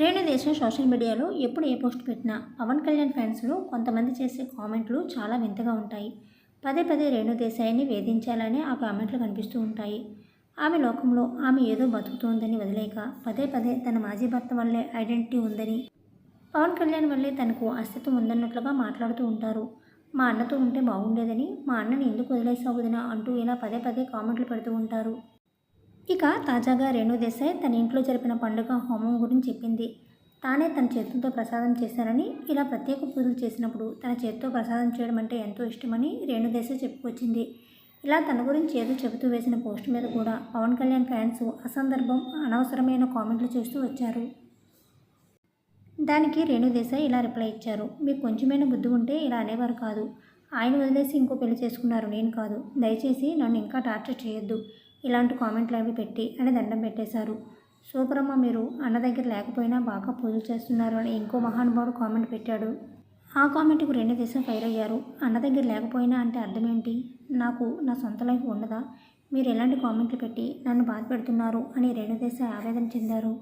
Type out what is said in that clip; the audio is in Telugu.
రేణుదేశం సోషల్ మీడియాలో ఎప్పుడు ఏ పోస్ట్ పెట్టినా పవన్ కళ్యాణ్ ఫ్యాన్స్లో కొంతమంది చేసే కామెంట్లు చాలా వింతగా ఉంటాయి. పదే పదే రేణుదేశాయిని వేధించాలనే ఆ కామెంట్లు కనిపిస్తూ ఉంటాయి. ఆమె లోకంలో ఆమె ఏదో బతుకుతోందని వదిలేక పదే పదే తన మాజీ భర్త వల్లే ఐడెంటిటీ ఉందని పవన్ కళ్యాణ్ వల్లే తనకు అస్తిత్వం ఉందన్నట్లుగా మాట్లాడుతూ ఉంటారు. మా అన్నతో ఉంటే బాగుండేదని మా అన్నని ఎందుకు వదిలేసావుదినా అంటూ ఇలా పదే పదే కామెంట్లు పెడుతూ ఉంటారు. ఇక తాజాగా రేణు దేశాయ్ తన ఇంట్లో జరిపిన పండుగ హోమం గురించి చెప్పింది. తానే తన చేతులతో ప్రసాదం చేశానని ఇలా ప్రత్యేక పూజలు చేసినప్పుడు తన చేతితో ప్రసాదం చేయడం అంటే ఎంతో ఇష్టమని రేణు దేశాయ్ చెప్పుకొచ్చింది. ఇలా తన గురించి ఏదో చెబుతూ వేసిన పోస్ట్ మీద కూడా పవన్ కళ్యాణ్ ఫ్యాన్స్ అసందర్భం అనవసరమైన కామెంట్లు చేస్తూ వచ్చారు. దానికి రేణు దేశాయ్ ఇలా రిప్లై ఇచ్చారు. మీకు కొంచెమైనా బుద్ధి ఉంటే ఇలా అనేవారు కాదు. ఆయన వదిలేసి ఇంకో పెళ్ళి చేసుకున్నారు నేను కాదు. దయచేసి నన్ను ఇంకా టార్చర్ చేయొద్దు. ఇలాంటి కామెంట్లు అవి పెట్టి అని దండం పెట్టేశారు. సూపరమ్మ మీరు అన్న దగ్గర లేకపోయినా బాగా పూజలు చేస్తున్నారు అని ఇంకో మహానుభావుడు కామెంట్ పెట్టాడు. ఆ కామెంట్కు రెండు దేశం ఫైర్ అయ్యారు. అన్న దగ్గర లేకపోయినా అంటే అర్థం ఏంటి నాకు నా సొంత లైఫ్ ఉండదా? మీరు ఎలాంటి కామెంట్లు పెట్టి నన్ను బాధ పెడుతున్నారు అని రేణుదేశాయ్ ఆవేదన చెందారు.